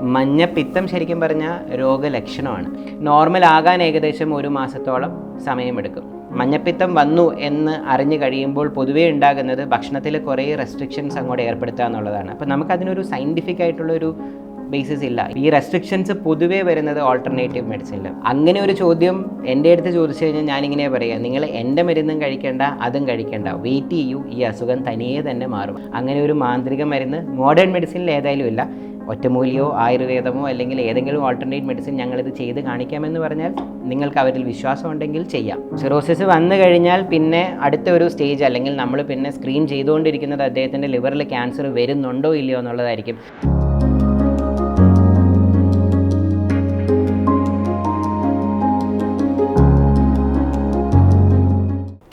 മഞ്ഞപ്പിത്തം ശരിക്കും പറഞ്ഞാൽ രോഗലക്ഷണമാണ്. നോർമൽ ആകാൻ ഏകദേശം ഒരു മാസത്തോളം സമയമെടുക്കും. മഞ്ഞപ്പിത്തം വന്നു എന്ന് അറിഞ്ഞു കഴിയുമ്പോൾ പൊതുവേ ഉണ്ടാകുന്നത് ഭക്ഷണത്തിൽ കുറേ റെസ്ട്രിക്ഷൻസ് അങ്ങോട്ട് ഏർപ്പെടുത്തുക എന്നുള്ളതാണ്. അപ്പോൾ നമുക്കതിനൊരു സയന്റിഫിക് ആയിട്ടുള്ളൊരു ബേസിസ് ഇല്ല. ഈ റെസ്ട്രിക്ഷൻസ് പൊതുവേ വരുന്നത് ഓൾട്ടർനേറ്റീവ് മെഡിസിനിൽ അങ്ങനെ ഒരു ചോദ്യം എന്റെ അടുത്ത് ചോദിച്ചു കഴിഞ്ഞാൽ ഞാനിങ്ങനെ പറയാം. നിങ്ങൾ എന്റെ മരുന്നും കഴിക്കേണ്ട അതും കഴിക്കേണ്ട. വെയിറ്റ് ചെയ്യൂ. ഈ അസുഖം തനിയെ തന്നെ മാറും. അങ്ങനെ ഒരു മാന്ത്രിക മരുന്ന് മോഡേൺ മെഡിസിനിൽ ഏതായാലും ഇല്ല. ഒറ്റമൂലിയോ ആയുർവേദമോ അല്ലെങ്കിൽ ഏതെങ്കിലും ഓൾട്ടർനേറ്റ് മെഡിസിൻ ഞങ്ങളിത് ചെയ്ത് കാണിക്കാമെന്ന് പറഞ്ഞാൽ നിങ്ങൾക്ക് അവരിൽ വിശ്വാസം ഉണ്ടെങ്കിൽ ചെയ്യാം. സിറോസിസ് വന്നു കഴിഞ്ഞാൽ പിന്നെ അടുത്ത ഒരു സ്റ്റേജ് അല്ലെങ്കിൽ നമ്മൾ പിന്നെ സ്ക്രീൻ ചെയ്തുകൊണ്ടിരിക്കുന്നത് അദ്ദേഹത്തിന്റെ ലിവറിൽ ക്യാൻസർ വരുന്നുണ്ടോ ഇല്ലയോ എന്നുള്ളതായിരിക്കും.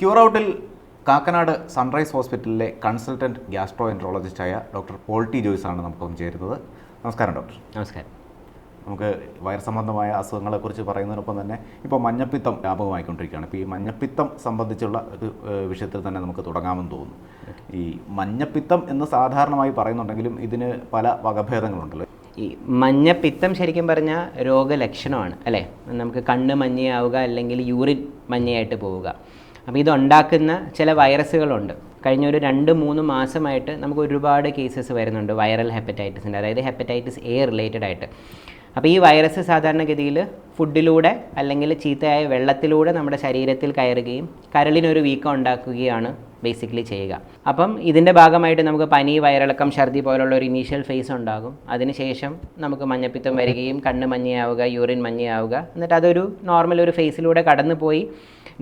ക്യൂറൗട്ടിൽ കാക്കനാട് സൺറൈസ് ഹോസ്പിറ്റലിലെ കൺസൾട്ടന്റ് ഗ്യാസ്ട്രോ എൻട്രോളജിസ്റ്റായ ഡോക്ടർ പോൾട്ടി ടി ജോയ്സ് ആണ് നമുക്കൊപ്പം ചേരുന്നത്. നമസ്കാരം ഡോക്ടർ. നമസ്കാരം. നമുക്ക് വയർ സംബന്ധമായ അസുഖങ്ങളെക്കുറിച്ച് പറയുന്നതിനൊപ്പം തന്നെ ഇപ്പോൾ മഞ്ഞപ്പിത്തം വ്യാപകമായിക്കൊണ്ടിരിക്കുകയാണ്. ഇപ്പോൾ ഈ മഞ്ഞപ്പിത്തം സംബന്ധിച്ചുള്ള ഒരു വിഷയത്തിൽ തന്നെ നമുക്ക് തുടങ്ങാമെന്ന് തോന്നുന്നു. ഈ മഞ്ഞപ്പിത്തം എന്ന് സാധാരണമായി പറയുന്നുണ്ടെങ്കിലും ഇതിന് പല വകഭേദങ്ങളുണ്ടല്ലോ. ഈ മഞ്ഞപ്പിത്തം ശരിക്കും പറഞ്ഞാൽ രോഗലക്ഷണമാണ് അല്ലേ? നമുക്ക് കണ്ണ് മഞ്ഞയാവുക അല്ലെങ്കിൽ യൂറിൻ മഞ്ഞയായിട്ട് പോവുക. അപ്പോൾ ഇതുണ്ടാക്കുന്ന ചില വൈറസുകളുണ്ട്. കഴിഞ്ഞ ഒരു രണ്ട് മൂന്ന് മാസമായിട്ട് നമുക്ക് ഒരുപാട് കേസസ് വരുന്നുണ്ട് വൈറൽ ഹെപ്പറ്റൈറ്റിസിന്റെ അതായത് ഹെപ്പറ്റൈറ്റിസ് എ റിലേറ്റഡ് ആയിട്ട്. അപ്പോൾ ഈ വൈറസ് സാധാരണഗതിയിൽ ഫുഡിലൂടെ അല്ലെങ്കിൽ ചീത്തയായ വെള്ളത്തിലൂടെ നമ്മുടെ ശരീരത്തിൽ കയറുകയും കരളിനൊരു വീക്കം ഉണ്ടാക്കുകയാണ് ബേസിക്കലി ചെയ്യുക. അപ്പം ഇതിന്റെ ഭാഗമായിട്ട് നമുക്ക് പനി വയറിളക്കം ഛർദി പോലുള്ള ഒരു ഇനീഷ്യൽ ഫേസ് ഉണ്ടാകും. അതിനുശേഷം നമുക്ക് മഞ്ഞപ്പിത്തം വരികയും കണ്ണ് മഞ്ഞയാവുക യൂറിൻ മഞ്ഞയാവുക. എന്നിട്ട് അതൊരു നോർമൽ ഒരു ഫേസിലൂടെ കടന്നു പോയി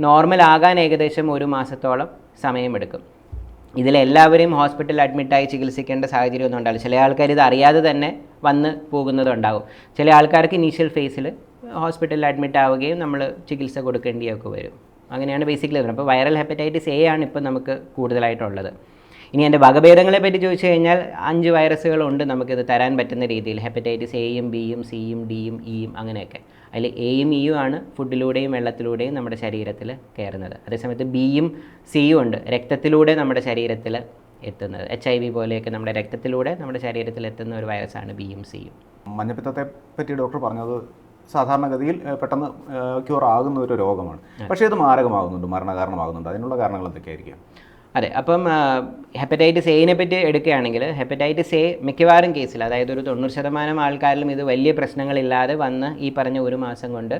നോർമൽ ആകാൻ ഏകദേശം ഒരു മാസത്തോളം സമയമെടുക്കും. ഇതിലെല്ലാവരെയും ഹോസ്പിറ്റലിൽ അഡ്മിറ്റായി ചികിത്സിക്കേണ്ട സാഹചര്യമൊന്നും ഉണ്ടാവില്ല ചില ആൾക്കാർ ഇത് അറിയാതെ തന്നെ വന്ന് പോകുന്നതുണ്ടാകും. ചില ആൾക്കാർക്ക് ഇനീഷ്യൽ ഫേസിൽ ഹോസ്പിറ്റലിൽ അഡ്മിറ്റ് ആവുകയും നമ്മൾ ചികിത്സ കൊടുക്കേണ്ടിയൊക്കെ വരും. അങ്ങനെയാണ് ബേസിക്കലി അപ്പോൾ വൈറൽ ഹെപ്പറ്റൈറ്റിസ് എ ആണ് ഇപ്പോൾ നമുക്ക് കൂടുതലായിട്ടുള്ളത്. ഇനി എന്റെ വകഭേദങ്ങളെ പറ്റി ചോദിച്ചു കഴിഞ്ഞാൽ അഞ്ച് വൈറസുകളുണ്ട് നമുക്കിത് തരാൻ പറ്റുന്ന രീതിയിൽ. ഹെപ്പറ്റൈറ്റിസ് എയും ബിയും സിയും ഡിയും ഇയും അങ്ങനെയൊക്കെ. അതിൽ എയും ഇയും ആണ് ഫുഡിലൂടെയും വെള്ളത്തിലൂടെയും നമ്മുടെ ശരീരത്തിൽ കയറുന്നത്. അതേസമയത്ത് ബിയും സിയും ഉണ്ട് രക്തത്തിലൂടെ നമ്മുടെ ശരീരത്തിൽ എത്തുന്നത്. എച്ച് ഐ വി പോലെയൊക്കെ നമ്മുടെ രക്തത്തിലൂടെ നമ്മുടെ ശരീരത്തിൽ എത്തുന്ന ഒരു വൈറസാണ് ബിയും സിയും. മഞ്ഞപ്പിത്തത്തെ പറ്റി ഡോക്ടർ പറഞ്ഞത് സാധാരണഗതിയിൽ പെട്ടെന്ന് ക്യൂർ ആകുന്ന ഒരു രോഗമാണ്. പക്ഷേ ഇത് മാരകമാകുന്നുണ്ട് മരണകാരണമാകുന്നുണ്ട്. അതിനുള്ള കാരണങ്ങൾ എന്തൊക്കെയായിരിക്കും? അതെ അപ്പം ഹെപ്പറ്റൈറ്റിസ് എയിനെ പറ്റി എടുക്കുകയാണെങ്കിൽ ഹെപ്പറ്റൈറ്റിസ് എ മിക്കവാറും കേസിൽ അതായത് ഒരു തൊണ്ണൂറ് ശതമാനം ആൾക്കാരിലും ഇത് വലിയ പ്രശ്നങ്ങളില്ലാതെ വന്ന് ഈ പറഞ്ഞ ഒരു മാസം കൊണ്ട്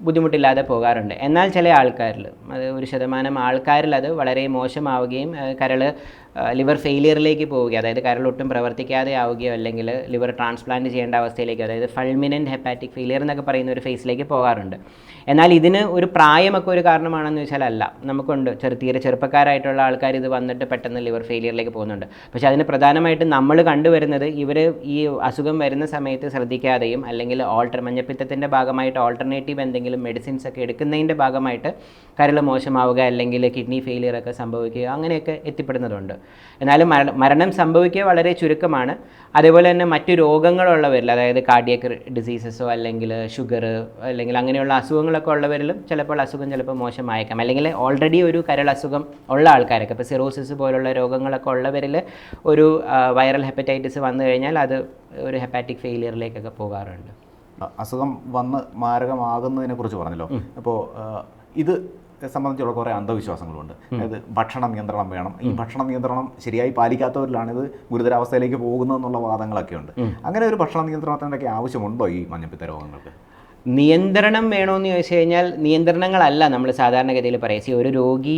ബുദ്ധിമുട്ടില്ലാതെ പോകാറുണ്ട്. എന്നാൽ ചില ആൾക്കാരിൽ അത് ഒരു ശതമാനം ആൾക്കാരിൽ അത് വളരെ മോശമാവുകയും കരൾ ലിവർ ഫെയിലിയറിലേക്ക് പോവുക അതായത് കരൾ ഒട്ടും പ്രവർത്തിക്കാതെ ആവുകയോ അല്ലെങ്കിൽ ലിവർ ട്രാൻസ്പ്ലാന്റ് ചെയ്യേണ്ട അവസ്ഥയിലേക്ക് അതായത് ഫൾമിനന്റ് ഹെപ്പാറ്റിക് ഫെയിലിയർ എന്നൊക്കെ പറയുന്ന ഒരു ഫേസിലേക്ക് പോകാറുണ്ട്. എന്നാൽ ഇതിന് ഒരു പ്രായമൊക്കെ ഒരു കാരണമാണെന്ന് വെച്ചാൽ അല്ല. നമുക്കുണ്ട്. ചെറു തീരെ ചെറുപ്പക്കാരായിട്ടുള്ള ആൾക്കാർ ഇത് വന്നിട്ട് പെട്ടെന്ന് ലിവർ ഫെയിലിയറിലേക്ക് പോകുന്നുണ്ട്. പക്ഷേ അതിന് പ്രധാനമായിട്ടും നമ്മൾ കണ്ടുവരുന്നത് ഇവർ ഈ അസുഖം വരുന്ന സമയത്ത് ശ്രദ്ധിക്കാതെയും അല്ലെങ്കിൽ ഓൾട്ടർ മഞ്ഞപ്പിത്തത്തിന്റെ ഭാഗമായിട്ട് ഓൾട്ടർനേറ്റീവ് എന്തെങ്കിലും മെഡിസിൻസ് ഒക്കെ എടുക്കുന്നതിന്റെ ഭാഗമായിട്ട് കരൾ മോശമാവുക അല്ലെങ്കിൽ കിഡ്നി ഫെയിലിയർ ഒക്കെ സംഭവിക്കുക അങ്ങനെയൊക്കെ എത്തിപ്പെടുന്നതുണ്ട്. എന്നാലും മരണ മരണം സംഭവിക്കുക വളരെ ചുരുക്കമാണ്. അതേപോലെ തന്നെ മറ്റു രോഗങ്ങളുള്ളവരിൽ അതായത് കാർഡിയക് ഡിസീസസോ അല്ലെങ്കിൽ ഷുഗർ അല്ലെങ്കിൽ അങ്ങനെയുള്ള അസുഖങ്ങളൊക്കെ ഉള്ളവരിലും ചിലപ്പോൾ അസുഖം ചിലപ്പോൾ മോശമായേക്കാം. അല്ലെങ്കിൽ ഓൾറെഡി ഒരു കരൾ അസുഖം ഉള്ള ആൾക്കാരൊക്കെ ഇപ്പോൾ സിറോസിസ് പോലുള്ള രോഗങ്ങളൊക്കെ ഉള്ളവരിൽ ഒരു വൈറൽ ഹെപ്പറ്റൈറ്റിസ് വന്നു കഴിഞ്ഞാൽ അത് ഒരു ഹെപ്പാറ്റിക് ഫെയിലിയറിലേക്കൊക്കെ പോകാറുണ്ട്. അസുഖം വന്ന് മാരകമാകുന്നതിനെ കുറിച്ച് പറഞ്ഞല്ലോ അപ്പോൾ ഇത് സംബന്ധിച്ചുള്ള കുറേ അന്ധവിശ്വാസങ്ങളുണ്ട്. അതായത് ഭക്ഷണ നിയന്ത്രണം വേണം. ഈ ഭക്ഷണ നിയന്ത്രണം ശരിയായി പാലിക്കാത്തവരിലാണ് ഇത് ഗുരുതരാവസ്ഥയിലേക്ക് പോകുന്നതെന്നുള്ള വാദങ്ങളൊക്കെ ഉണ്ട് അങ്ങനെ ഒരു ഭക്ഷണ നിയന്ത്രണത്തിന്റെയൊക്കെ ആവശ്യമുണ്ടോ ഈ മഞ്ഞപ്പിത്ത രോഗങ്ങൾക്ക്? നിയന്ത്രണം വേണമെന്ന് ചോദിച്ചു കഴിഞ്ഞാൽ നിയന്ത്രണങ്ങളല്ല നമ്മൾ സാധാരണഗതിയിൽ പറയുക ഒരു രോഗി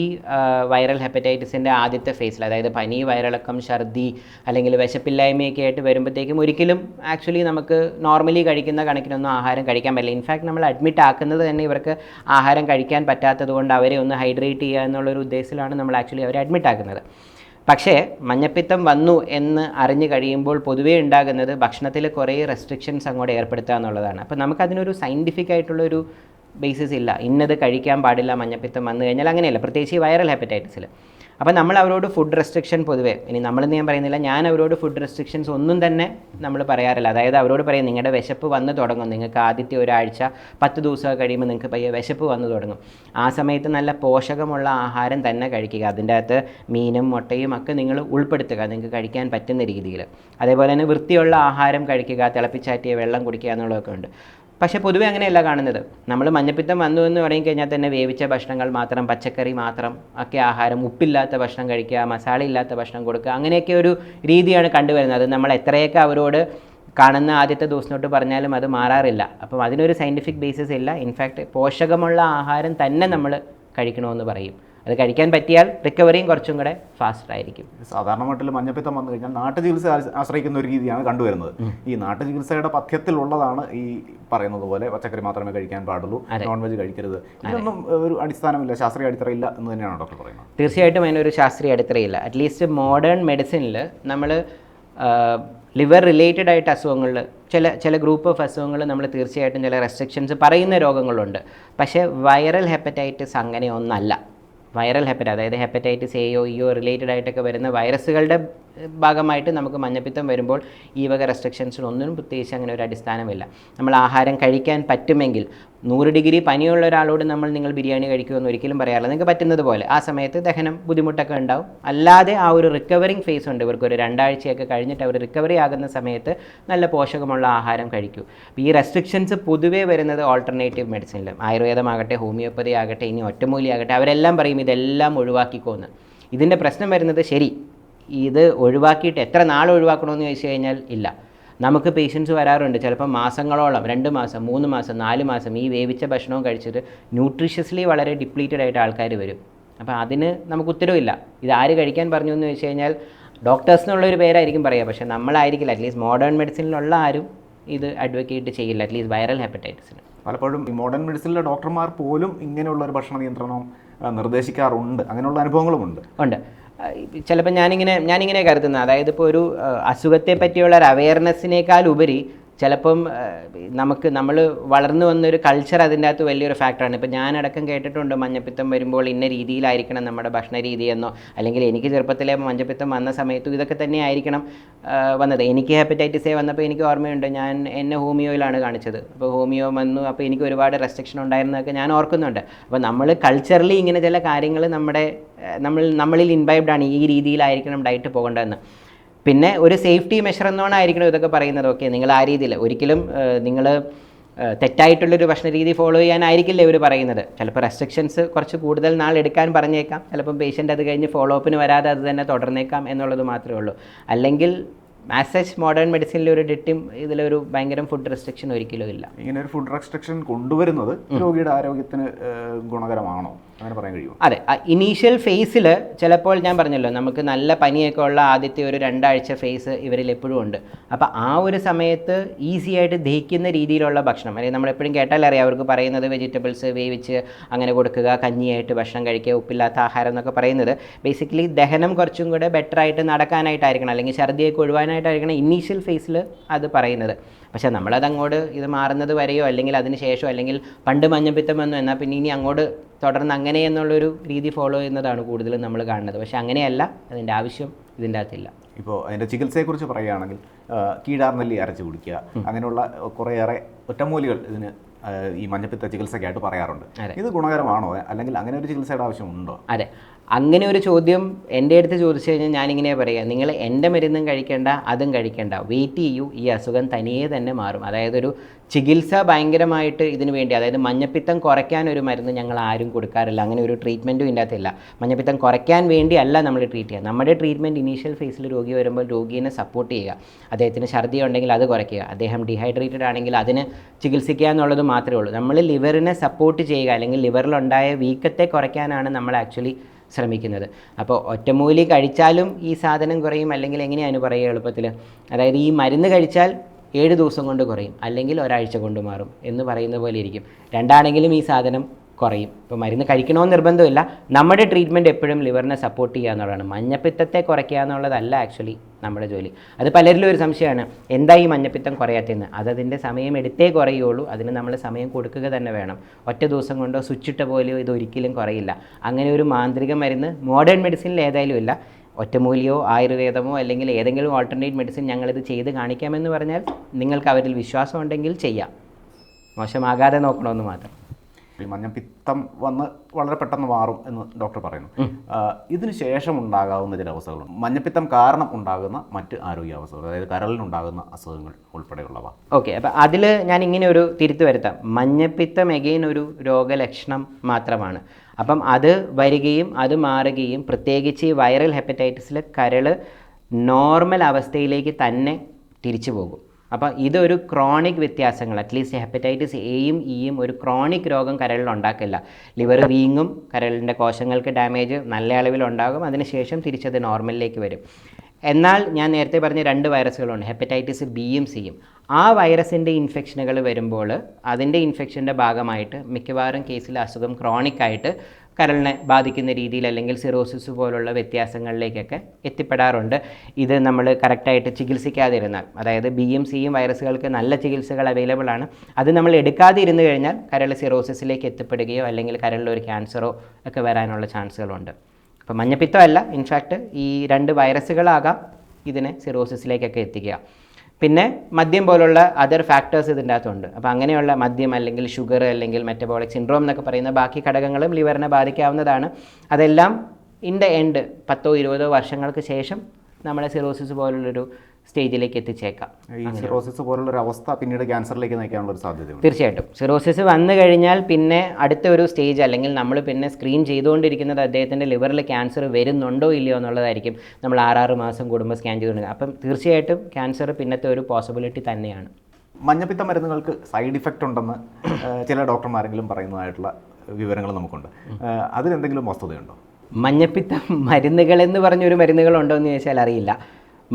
വൈറൽ ഹെപ്പറ്റൈറ്റിസിന്റെ ആദ്യത്തെ ഫേസിൽ അതായത് പനി വയറിളക്കം ഛർദി അല്ലെങ്കിൽ വിശപ്പില്ലായ്മയൊക്കെ ആയിട്ട് വരുമ്പോഴത്തേക്കും ഒരിക്കലും ആക്ച്വലി നമുക്ക് നോർമലി കഴിക്കുന്ന കണക്കിനൊന്നും ആഹാരം കഴിക്കാൻ പറ്റില്ല. ഇൻഫാക്ട് നമ്മൾ അഡ്മിറ്റ് ആക്കുന്നത് തന്നെ ഇവർക്ക് ആഹാരം കഴിക്കാൻ പറ്റാത്തത് കൊണ്ട് അവരെ ഒന്ന് ഹൈഡ്രേറ്റ് ചെയ്യുക എന്നുള്ളൊരു ഉദ്ദേശത്തിലാണ് നമ്മൾ ആക്ച്വലി അവരെ അഡ്മിറ്റ് ആക്കുന്നത്. പക്ഷേ മഞ്ഞപ്പിത്തം വന്നു എന്ന് അറിഞ്ഞു കഴിയുമ്പോൾ പൊതുവേ ഉണ്ടാകുന്നത് ഭക്ഷണത്തിൽ കുറേ റെസ്ട്രിക്ഷൻസ് അങ്ങോട്ട് ഏർപ്പെടുത്തുക എന്നുള്ളതാണ്. അപ്പോൾ നമുക്കതിനൊരു സയന്റിഫിക് ആയിട്ടുള്ളൊരു ബേസിസ് ഇല്ല. ഇന്നത് കഴിക്കാൻ പാടില്ല മഞ്ഞപ്പിത്തം വന്നു കഴിഞ്ഞാൽ അങ്ങനെയല്ല. പ്രത്യേകിച്ച് വൈറൽ ഹെപ്പറ്റൈറ്റിസിൽ അപ്പോൾ നമ്മൾ അവരോട് ഫുഡ് റെസ്ട്രിക്ഷൻ പൊതുവേ ഇനി നമ്മളെന്ന് ഞാൻ പറയുന്നില്ല ഞാൻ അവരോട് ഫുഡ് റെസ്ട്രിക്ഷൻസ് ഒന്നും തന്നെ നമ്മൾ പറയാറില്ല. അതായത് അവരോട് പറയും നിങ്ങളുടെ വിശപ്പ് വന്ന് തുടങ്ങും. നിങ്ങൾക്ക് ആദ്യത്തെ ഒരാഴ്ച പത്ത് ദിവസമൊക്കെ കഴിയുമ്പോൾ നിങ്ങൾക്ക് പയ്യെ വിശപ്പ് വന്ന് തുടങ്ങും. ആ സമയത്ത് നല്ല പോഷകമുള്ള ആഹാരം തന്നെ കഴിക്കുക. അതിന്റെ അകത്ത് മീനും മുട്ടയും ഒക്കെ നിങ്ങൾ ഉൾപ്പെടുത്തുക നിങ്ങൾക്ക് കഴിക്കാൻ പറ്റുന്ന രീതിയിൽ. അതേപോലെ തന്നെ വൃത്തിയുള്ള ആഹാരം കഴിക്കുക തിളപ്പിച്ചാറ്റിയ വെള്ളം കുടിക്കുക എന്നുള്ളതൊക്കെ ഉണ്ട്. പക്ഷേ പൊതുവെ അങ്ങനെയല്ല കാണുന്നത്. നമ്മൾ മഞ്ഞപ്പിത്തം വന്നു എന്ന് പറയും കഴിഞ്ഞാൽ തന്നെ വേവിച്ച ഭക്ഷണങ്ങൾ മാത്രം പച്ചക്കറി മാത്രം ഒക്കെ ആഹാരം ഉപ്പില്ലാത്ത ഭക്ഷണം കഴിക്കുക മസാല ഇല്ലാത്ത ഭക്ഷണം കൊടുക്കുക അങ്ങനെയൊക്കെ ഒരു രീതിയാണ് കണ്ടുവരുന്നത് നമ്മൾ എത്രയൊക്കെ അവരോട് കാണുന്ന ആദ്യത്തെ ദിവസം തൊട്ട് പറഞ്ഞാലും അത് മാറാറില്ല. അപ്പം അതിനൊരു സയന്റിഫിക് ബേസിസ് ഇല്ല. ഇൻഫാക്റ്റ് പോഷകമുള്ള ആഹാരം തന്നെ നമ്മൾ കഴിക്കണമെന്ന് പറയും. അത് കഴിക്കാൻ പറ്റിയാൽ റിക്കവറിയും കുറച്ചും കൂടെ ഫാസ്റ്റ് ആയിരിക്കും സാധാരണ മട്ടിൽ മഞ്ഞപ്പിത്തം വന്നു കഴിഞ്ഞാൽ നാട്ടു ചികിത്സ ആശ്രയിക്കുന്ന ഒരു രീതിയാണ് കണ്ടുവരുന്നത്. ഈ നാട്ടു ചികിത്സയുടെ പഥ്യത്തിലുള്ളതാണ് ഈ പറയുന്നത് പോലെ പച്ചക്കറി മാത്രമേ കഴിക്കാൻ പാടുള്ളൂ നോൺ വെജ് കഴിക്കരുത്. ഇതൊന്നും ഒരു അടിസ്ഥാനമില്ല ശാസ്ത്രീയ അടിത്തറയില്ല എന്ന് തന്നെയാണ് ഡോക്ടർ പറയുന്നത്. തീർച്ചയായിട്ടും അതിനൊരു ശാസ്ത്രീയ അടിത്തറയില്ല. അറ്റ്ലീസ്റ്റ് മോഡേൺ മെഡിസിനിൽ നമ്മൾ ലിവർ റിലേറ്റഡ് ആയിട്ട് അസുഖങ്ങളിൽ ചില ചില ഗ്രൂപ്പ് ഓഫ് അസുഖങ്ങൾ നമ്മൾ തീർച്ചയായിട്ടും ചില റെസ്ട്രിക്ഷൻസ് പറയുന്ന രോഗങ്ങളുണ്ട്. പക്ഷേ വൈറൽ ഹെപ്പറ്റൈറ്റിസ് അങ്ങനെ ഒന്നല്ല വൈറൽ ഹെപ്പറ്റൈറ്റ് അതായത് ഹെപ്പറ്റൈറ്റിസ് എയോ ഇയോ റിലേറ്റഡ് ആയിട്ടൊക്കെ വരുന്ന വൈറസുകളുടെ ഭാഗമായിട്ട് നമുക്ക് മഞ്ഞപ്പിത്തം വരുമ്പോൾ ഈ വക റെസ്ട്രിക്ഷൻസിനൊന്നും പ്രത്യേകിച്ച് അങ്ങനെ ഒരു അടിസ്ഥാനമില്ല. നമ്മൾ ആഹാരം കഴിക്കാൻ പറ്റുമെങ്കിൽ നൂറ് ഡിഗ്രി പനിയുള്ള ഒരാളോട് നമ്മൾ നിങ്ങൾ ബിരിയാണി കഴിക്കുമെന്ന് ഒരിക്കലും പറയാറില്ല. നിങ്ങൾക്ക് പറ്റുന്നത് പോലെ ആ സമയത്ത് ദഹനം ബുദ്ധിമുട്ടൊക്കെ ഉണ്ടാവും. അല്ലാതെ ആ ഒരു റിക്കവറിങ് ഫേസ് ഉണ്ട്. ഇവർക്ക് ഒരു രണ്ടാഴ്ചയൊക്കെ കഴിഞ്ഞിട്ട് അവർ റിക്കവറി ആകുന്ന സമയത്ത് നല്ല പോഷകമുള്ള ആഹാരം കഴിക്കൂ. ഈ റെസ്ട്രിക്ഷൻസ് പൊതുവേ വരുന്നത് ഓൾട്ടർനേറ്റീവ് മെഡിസിനിൽ ആയുർവേദമാകട്ടെ ഹോമിയോപ്പതി ആകട്ടെ ഇനി ഒറ്റമൂലി ആകട്ടെ അവരെല്ലാം പറയും ഇതെല്ലാം ഒഴിവാക്കിക്കോന്ന്. ഇതിന്റെ പ്രശ്നം വരുന്നത് ശരി ഇത് ഒഴിവാക്കിയിട്ട് എത്ര നാൾ ഒഴിവാക്കണമെന്ന് ചോദിച്ചു കഴിഞ്ഞാൽ ഇല്ല. നമുക്ക് പേഷ്യൻസ് വരാറുണ്ട്. ചിലപ്പോൾ മാസങ്ങളോളം രണ്ട് മാസം മൂന്ന് മാസം നാല് മാസം ഈ വേവിച്ച ഭക്ഷണവും കഴിച്ചിട്ട് ന്യൂട്രീഷ്യസ്ലി വളരെ ഡിപ്ലീറ്റഡ് ആയിട്ട് ആൾക്കാർ വരും. അപ്പോൾ അതിന് നമുക്ക് ഉത്തരവില്ല. ഇത് ആര് കഴിക്കാൻ പറഞ്ഞു എന്ന് ചോദിച്ചു കഴിഞ്ഞാൽ ഡോക്ടേഴ്സ് എന്നുള്ളൊരു പേരായിരിക്കും പറയുക. പക്ഷേ നമ്മളായിരിക്കില്ല. അറ്റ്ലീസ്റ്റ് മോഡേൺ മെഡിസിനിലുള്ള ആരും ഇത് അഡ്വക്കേറ്റ് ചെയ്യില്ല. അറ്റ്ലീസ്റ്റ് വൈറൽ ഹെപ്പറ്റൈറ്റിസിന് പലപ്പോഴും ഈ മോഡേൺ മെഡിസിനിലെ ഡോക്ടർമാർ പോലും ഇങ്ങനെയുള്ള ഒരു ഭക്ഷണ നിയന്ത്രണം നിർദ്ദേശിക്കാറുണ്ട്. അങ്ങനെയുള്ള അനുഭവങ്ങളുമുണ്ട് ഉണ്ട്. ചിലപ്പോൾ ഞാനിങ്ങനെ ഞാനിങ്ങനെ കരുതുന്നത് അതായത് ഇപ്പോൾ ഒരു അസുഖത്തെ പറ്റിയുള്ള ഒരു അവയർനെസ്സിനേക്കാൾ ഉപരി ചിലപ്പം നമുക്ക് നമ്മൾ വളർന്നു വന്നൊരു കൾച്ചർ അതിന്റെ അകത്ത് വലിയൊരു ഫാക്ടറാണ് ഇപ്പം ഞാനടക്കം കേട്ടിട്ടുണ്ട് മഞ്ഞപ്പിത്തം വരുമ്പോൾ ഇന്ന രീതിയിലായിരിക്കണം നമ്മുടെ ഭക്ഷണ രീതി എന്നോ അല്ലെങ്കിൽ എനിക്ക് ചെറുപ്പത്തിലെ മഞ്ഞപ്പിത്തം വന്ന സമയത്തും ഇതൊക്കെ തന്നെ ആയിരിക്കണം വന്നത്. എനിക്ക് ഹെപ്പറ്റൈറ്റിസ് എ വന്നപ്പോൾ എനിക്ക് ഓർമ്മയുണ്ട് ഞാൻ എന്നെ ഹോമിയോയിലാണ് കാണിച്ചത്. അപ്പോൾ ഹോമിയോ വന്നു അപ്പോൾ എനിക്ക് ഒരുപാട് റെസ്ട്രിക്ഷൻ ഉണ്ടായിരുന്നതൊക്കെ ഞാൻ ഓർക്കുന്നുണ്ട്. അപ്പോൾ നമ്മൾ കൾച്ചറലി ഇങ്ങനെ ചില കാര്യങ്ങൾ നമ്മുടെ നമ്മൾ നമ്മളിൽ ഇൻവൈബ്ഡ് ആണ് ഈ രീതിയിലായിരിക്കണം ഡയറ്റ് പോകേണ്ടതെന്ന്. പിന്നെ ഒരു സേഫ്റ്റി മെഷർ എന്നോണായിരിക്കണം ഇതൊക്കെ പറയുന്നത്. ഓക്കെ നിങ്ങൾ ആ രീതിയിൽ ഒരിക്കലും നിങ്ങൾ തെറ്റായിട്ടുള്ളൊരു ഭക്ഷണ രീതി ഫോളോ ചെയ്യാനായിരിക്കില്ല ഇവർ പറയുന്നത്. ചിലപ്പോൾ റെസ്ട്രിക്ഷൻസ് കുറച്ച് കൂടുതൽ നാൾ എടുക്കാൻ പറഞ്ഞേക്കാം. ചിലപ്പം പേഷ്യന്റ് അത് കഴിഞ്ഞ് ഫോളോ അപ്പിന് വരാതെ അത് തന്നെ തുടർന്നേക്കാം എന്നുള്ളത് മാത്രമേ ഉള്ളൂ. അല്ലെങ്കിൽ മാസേജ് മോഡേൺ മെഡിസിനിൽ ഒരു ഡിറ്റും ഇതിലൊരു ഭയങ്കര ഫുഡ് റെസ്ട്രിക്ഷൻ ഒരിക്കലും ഇല്ല. ഇങ്ങനെ ഒരു ഫുഡ് റെസ്ട്രിക്ഷൻ കൊണ്ടുവരുന്നത് രോഗിയുടെ ആരോഗ്യത്തിന് ഗുണകരമാണോ? അങ്ങനെ പറയാൻ കഴിയുമോ? അതെ ഇനീഷ്യൽ ഫേസിൽ ചിലപ്പോൾ ഞാൻ പറഞ്ഞല്ലോ നമുക്ക് നല്ല പനിയൊക്കെ ഉള്ള ആദ്യത്തെ ഒരു രണ്ടാഴ്ച ഫേസ് ഇവരിൽ എപ്പോഴും ഉണ്ട്. അപ്പോൾ ആ ഒരു സമയത്ത് ഈസി ആയിട്ട് ദഹിക്കുന്ന രീതിയിലുള്ള ഭക്ഷണം അല്ലെങ്കിൽ നമ്മൾ എപ്പോഴും കേട്ടാൽ അറിയാം അവർക്ക് പറയുന്നത് വെജിറ്റബിൾസ് വേവിച്ച് അങ്ങനെ കൊടുക്കുക കഞ്ഞിയായിട്ട് ഭക്ഷണം കഴിക്കുക ഉപ്പില്ലാത്ത ആഹാരം എന്നൊക്കെ പറയുന്നത്. ബേസിക്കലി ദഹനം കുറച്ചും കൂടെ ബെറ്റർ ആയിട്ട് നടക്കാനായിട്ടായിരിക്കണം അല്ലെങ്കിൽ ഛർദിയൊക്കെ ഒഴിവാനായിട്ടായിരിക്കണം ഇനീഷ്യൽ ഫേസിൽ അത് പറയുന്നത്. പക്ഷേ നമ്മളത് അങ്ങോട്ട് ഇത് മാറുന്നത് വരെയോ അല്ലെങ്കിൽ അതിന് ശേഷമോ അല്ലെങ്കിൽ പണ്ട് മഞ്ഞപ്പിത്തം വന്നു എന്നാൽ പിന്നെ ഇനി അങ്ങോട്ട് തുടർന്ന് അങ്ങനെ എന്നുള്ളൊരു രീതി ഫോളോ ചെയ്യുന്നതാണ് കൂടുതലും നമ്മൾ കാണുന്നത്. പക്ഷേ അങ്ങനെയല്ല അതിന്റെ ആവശ്യം ഇതിന്റെ അകത്തില്ല. ഇപ്പോൾ അതിന്റെ ചികിത്സയെക്കുറിച്ച് പറയുകയാണെങ്കിൽ കീടാർനെല്ലി അരച്ച് കുടിക്കുക അങ്ങനെയുള്ള കുറേയേറെ ഒറ്റമൂലികൾ ഇതിന് ഈ മഞ്ഞപ്പിത്ത ചികിത്സയ്ക്കായിട്ട് പറയാറുണ്ട്. ഇത് ഗുണകരമാണോ? അല്ലെങ്കിൽ അങ്ങനെ ഒരു ചികിത്സയുടെ ആവശ്യമുണ്ടോ അതെ. അങ്ങനെ ഒരു ചോദ്യം എന്റെ അടുത്ത് ചോദിച്ചു കഴിഞ്ഞാൽ ഞാനിങ്ങനെ പറയുക. നിങ്ങൾ എന്റെ മരുന്നും കഴിക്കേണ്ട അതും കഴിക്കേണ്ട. വെയിറ്റ് ചെയ്യൂ. ഈ അസുഖം തനിയെ തന്നെ മാറും. അതായത് ഒരു ചികിത്സ ഭയങ്കരമായിട്ട് ഇതിനു വേണ്ടി അതായത് മഞ്ഞപ്പിത്തം കുറയ്ക്കാൻ ഒരു മരുന്ന് ഞങ്ങൾ ആരും കൊടുക്കാറില്ല. അങ്ങനെ ഒരു ട്രീറ്റ്മെന്റും ഇല്ലാത്തില്ല മഞ്ഞപ്പിത്തം കുറയ്ക്കാൻ വേണ്ടിയല്ല നമ്മൾ ട്രീറ്റ് ചെയ്യുക. നമ്മുടെ ട്രീറ്റ്മെന്റ് ഇനീഷ്യൽ ഫേസിൽ രോഗി വരുമ്പോൾ രോഗീനെ സപ്പോർട്ട് ചെയ്യുക. അദ്ദേഹത്തിന് ഛർദി ഉണ്ടെങ്കിൽ അത് കുറയ്ക്കുക. അദ്ദേഹം ഡീഹൈഡ്രേറ്റഡ് ആണെങ്കിൽ അതിന് ചികിത്സിക്കുക എന്നുള്ളത് മാത്രമേ ഉള്ളൂ. നമ്മൾ ലിവറിനെ സപ്പോർട്ട് ചെയ്യുക അല്ലെങ്കിൽ ലിവറിലുണ്ടായ വീക്കത്തെ കുറയ്ക്കാനാണ് നമ്മൾ ആക്ച്വലി ശ്രമിക്കുന്നത്. അപ്പോൾ ഒറ്റമൂലി കഴിച്ചാലും ഈ സാധനം കുറയും അല്ലെങ്കിൽ എങ്ങനെയാണ് പറയുക എളുപ്പത്തിൽ? അതായത് ഈ മരുന്ന് കഴിച്ചാൽ ഏഴ് ദിവസം കൊണ്ട് കുറയും അല്ലെങ്കിൽ ഒരാഴ്ച കൊണ്ട് മാറും എന്ന് പറയുന്ന പോലെ ഇരിക്കും. രണ്ടാണെങ്കിലും ഈ സാധനം കുറയും. ഇപ്പോൾ മരുന്ന് കഴിക്കണമെന്ന് നിർബന്ധമില്ല. നമ്മുടെ ട്രീറ്റ്മെന്റ് എപ്പോഴും ലിവറിനെ സപ്പോർട്ട് ചെയ്യുക എന്നുള്ളതാണ്. മഞ്ഞപ്പിത്തത്തെ കുറയ്ക്കുക എന്നുള്ളതല്ല ആക്ച്വലി നമ്മുടെ ജോലി. അത് പലരിലും ഒരു സംശയമാണ്. എന്താ ഈ മഞ്ഞപ്പിത്തം കുറയാത്തതെന്ന്? അതതിന്റെ സമയം എടുത്തേ കുറയുള്ളൂ അതിന് നമ്മൾ സമയം കൊടുക്കുക തന്നെ വേണം. ഒറ്റ ദിവസം കൊണ്ടോ സ്വിച്ചിട്ട പോലെയോ ഇത് ഒരിക്കലും കുറയില്ല. അങ്ങനെ ഒരു മാന്ത്രിക മരുന്ന് മോഡേൺ മെഡിസിനിൽ ഏതായാലും ഇല്ല. ഒറ്റമൂലിയോ ആയുർവേദമോ അല്ലെങ്കിൽ ഏതെങ്കിലും ഓൾട്ടർനേറ്റ് മെഡിസിൻ ഞങ്ങളിത് ചെയ്ത് കാണിക്കാമെന്ന് പറഞ്ഞാൽ നിങ്ങൾക്ക് അവരിൽ വിശ്വാസം ഉണ്ടെങ്കിൽ ചെയ്യാം. മോശമാകാതെ നോക്കണമെന്ന് മാത്രം. ഈ മഞ്ഞപ്പിത്തം വന്ന് വളരെ പെട്ടെന്ന് മാറും എന്ന് ഡോക്ടർ പറയുന്നു. ഇതിന് ശേഷം ഉണ്ടാകാവുന്ന ചില അവസ്ഥകളുണ്ട് മഞ്ഞപ്പിത്തം കാരണം ഉണ്ടാകുന്ന മറ്റ് ആരോഗ്യാവസ്ഥകൾ അതായത് കരളിനുണ്ടാകുന്ന അസുഖങ്ങൾ ഉൾപ്പെടെയുള്ളവ. ഓക്കെ അപ്പം അതിൽ ഞാൻ ഇങ്ങനെ ഒരു തിരുത്തു വരുത്താം. മഞ്ഞപ്പിത്തം എഗെയിൻ ഒരു രോഗലക്ഷണം മാത്രമാണ്. അപ്പം അത് വരികയും അത് മാറുകയും പ്രത്യേകിച്ച് ഈ വൈറൽ ഹെപ്പറ്റൈറ്റിസിൽ കരൾ നോർമൽ അവസ്ഥയിലേക്ക് തന്നെ തിരിച്ചു പോകും. അപ്പോൾ ഇതൊരു ക്രോണിക് വ്യത്യാസങ്ങൾ. അറ്റ്ലീസ്റ്റ് ഹെപ്പറ്റൈറ്റിസ് എയും ഇയും ഒരു ക്രോണിക് രോഗം കരളിൽ ഉണ്ടാക്കില്ല. ലിവർ വീങ്ങും കരളിന്റെ കോശങ്ങൾക്ക് ഡാമേജ് നല്ല അളവിൽ ഉണ്ടാകും. അതിനുശേഷം തിരിച്ചത് നോർമലിലേക്ക് വരും. എന്നാൽ ഞാൻ നേരത്തെ പറഞ്ഞ രണ്ട് വൈറസുകളുണ്ട് ഹെപ്പറ്റൈറ്റിസ് ബിയും സിയും ആ വൈറസിന്റെ ഇൻഫെക്ഷനുകൾ വരുമ്പോൾ അതിന്റെ ഇൻഫെക്ഷന്റെ ഭാഗമായിട്ട് മിക്കവാറും കേസിൽ അസുഖം ക്രോണിക് ആയിട്ട് കരളിനെ ബാധിക്കുന്ന രീതിയിൽ അല്ലെങ്കിൽ സിറോസിസ് പോലുള്ള വ്യത്യാസങ്ങളിലേക്കൊക്കെ എത്തിപ്പെടാറുണ്ട്. ഇത് നമ്മൾ കറക്റ്റായിട്ട് ചികിത്സിക്കാതിരുന്നാൽ അതായത് ബി എം സിയും വൈറസുകൾക്ക് നല്ല ചികിത്സകൾ അവൈലബിൾ ആണ്. അത് നമ്മൾ എടുക്കാതിരുന്നു കഴിഞ്ഞാൽ കരൾ സിറോസിസിലേക്ക് എത്തിപ്പെടുകയോ അല്ലെങ്കിൽ കരളിൽ ഒരു ക്യാൻസറോ ഒക്കെ വരാനുള്ള ചാൻസുകളുണ്ട്. അപ്പോൾ മഞ്ഞപ്പിത്തമല്ല ഇൻഫാക്റ്റ് ഈ രണ്ട് വൈറസുകളാകാം ഇതിനെ സിറോസിസിലേക്കൊക്കെ എത്തിക്കുക. പിന്നെ മദ്യം പോലുള്ള അതർ ഫാക്ടേഴ്സ് ഇതിന്റെ അകത്തുണ്ട്. അപ്പോൾ അങ്ങനെയുള്ള മദ്യം അല്ലെങ്കിൽ ഷുഗർ അല്ലെങ്കിൽ മെറ്റബോളിക് സിൻഡ്രോം എന്നൊക്കെ പറയുന്ന ബാക്കി ഘടകങ്ങളും ലിവറിനെ ബാധിക്കാവുന്നതാണ്. അതെല്ലാം ഇൻ ദ എൻഡ് പത്തോ ഇരുപതോ വർഷങ്ങൾക്ക് ശേഷം നമ്മളെ സിറോസിസ് പോലുള്ളൊരു സ്റ്റേജിലേക്ക് എത്തിച്ചേക്കാം. ഈ സിറോസിസ് പോലുള്ള ഒരു അവസ്ഥ പിന്നീട് ക്യാൻസറിലേക്ക് നയിക്കാനുള്ള ഒരു സാധ്യതയുണ്ട്. തീർച്ചയായിട്ടും. സിറോസിസ് വന്നു കഴിഞ്ഞാൽ പിന്നെ അടുത്ത ഒരു സ്റ്റേജ് അല്ലെങ്കിൽ നമ്മൾ പിന്നെ സ്ക്രീൻ ചെയ്തുകൊണ്ടിരിക്കുന്നത് അദ്ദേഹത്തിന്റെ ലിവറിൽ ക്യാൻസർ വരുന്നുണ്ടോ ഇല്ലയോ എന്നുള്ളതായിരിക്കും നമ്മൾ ആറാറ് മാസം കൂടുമ്പോൾ സ്കാൻ ചെയ്തുകൊണ്ടിരിക്കുന്നത്. അപ്പം തീർച്ചയായിട്ടും ക്യാൻസർ പിന്നത്തെ ഒരു പോസിബിലിറ്റി തന്നെയാണ്. മഞ്ഞപ്പിത്ത മരുന്നുകൾക്ക് സൈഡ് ഇഫക്റ്റ് ഉണ്ടെന്ന് ചില ഡോക്ടർമാരെങ്കിലും പറയുന്നതായിട്ടുള്ള വിവരങ്ങൾ നമുക്കുണ്ട്. അതിലെന്തെങ്കിലും വസ്തുതയുണ്ടോ? മഞ്ഞപ്പിത്തം മരുന്നുകളെന്ന് പറഞ്ഞൊരു മരുന്നുകളുണ്ടോ എന്ന് ചോദിച്ചാൽ അറിയില്ല.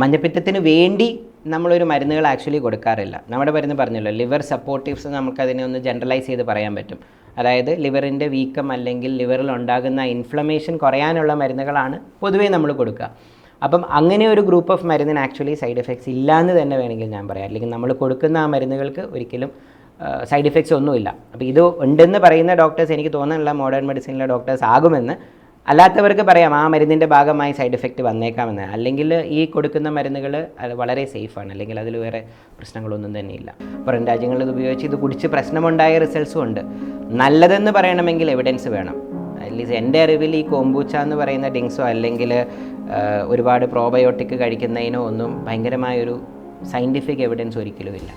മഞ്ഞപ്പിത്തത്തിന് വേണ്ടി നമ്മളൊരു മരുന്നുകൾ ആക്ച്വലി കൊടുക്കാറില്ല. നമ്മുടെ മരുന്ന് പറഞ്ഞല്ലോ ലിവർ സപ്പോർട്ടീവ്സ് നമുക്കതിനെ ഒന്ന് ജനറലൈസ് ചെയ്ത് പറയാൻ പറ്റും. അതായത് ലിവറിന്റെ വീക്കം അല്ലെങ്കിൽ ലിവറിൽ ഉണ്ടാകുന്ന ഇൻഫ്ലമേഷൻ കുറയാനുള്ള മരുന്നുകളാണ് പൊതുവേ നമ്മൾ കൊടുക്കുക. അപ്പം അങ്ങനെ ഒരു ഗ്രൂപ്പ് ഓഫ് മരുന്നിന് ആക്ച്വലി സൈഡ് എഫക്ട്സ് ഇല്ല എന്ന് തന്നെ വേണമെങ്കിൽ ഞാൻ പറയാം. അല്ലെങ്കിൽ നമ്മൾ കൊടുക്കുന്ന ആ മരുന്നുകൾക്ക് ഒരിക്കലും സൈഡ് എഫക്ട്സ് ഒന്നുമില്ല. അപ്പോൾ ഇത് ഉണ്ടെന്ന് പറയുന്ന ഡോക്ടേഴ്സ് എനിക്ക് തോന്നുന്നില്ല മോഡേൺ മെഡിസിനിലെ ഡോക്ടേഴ്സ് ആകുമെന്ന്. അല്ലാത്തവർക്ക് പറയാം ആ മരുന്നിന്റെ ഭാഗമായി സൈഡ് എഫക്റ്റ് വന്നേക്കാമെന്ന്. അല്ലെങ്കിൽ ഈ കൊടുക്കുന്ന മരുന്നുകൾ വളരെ സേഫാണ് അല്ലെങ്കിൽ അതിൽ വേറെ പ്രശ്നങ്ങളൊന്നും തന്നെയില്ല പുറം രാജ്യങ്ങളിൽ ഇത് ഉപയോഗിച്ച് ഇത് കുടിച്ച് പ്രശ്നമുണ്ടായ റിസൾട്ട്സും ഉണ്ട്. നല്ലതെന്ന് പറയണമെങ്കിൽ എവിഡൻസ് വേണം. അറ്റ്ലീസ്റ്റ് എന്റെ അറിവിൽ ഈ കോമ്പൂച്ച എന്ന് പറയുന്ന ഡിങ്സോ അല്ലെങ്കിൽ ഒരുപാട് പ്രോബയോട്ടിക് കഴിക്കുന്നതിനോ ഒന്നും ഭയങ്കരമായൊരു സയന്റിഫിക് എവിഡൻസ് ഒരിക്കലും ഇല്ല.